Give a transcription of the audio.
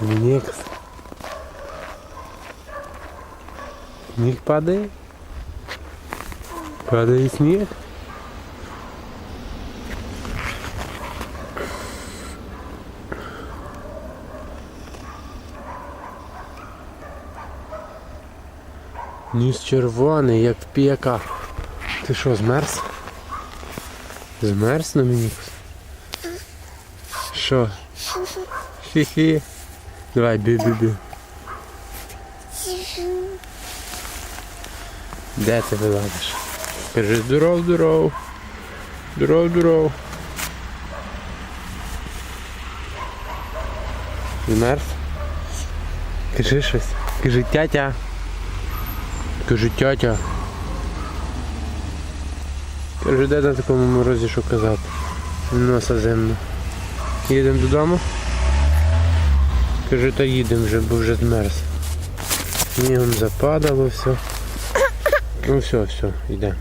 Домінікс. Сніг падає? Падає сніг? Ніс червоний, як піяка. Ти що, змерз? Змерз Домінікс? Що? Хі-хі. Давай, бі-бі-бі. Де ти вилазиш? Кажи здоров, здоров. Здоров, здоров. Змерз? Кажи щось. Кажи тятя. Кажи тятя. Кажи, де на такому морозі що казати. Носа зимно. Їдемо додому. Кажи, та їдемо вже, бо вже змерз. Снігом западало все. Ну все, все, йдемо.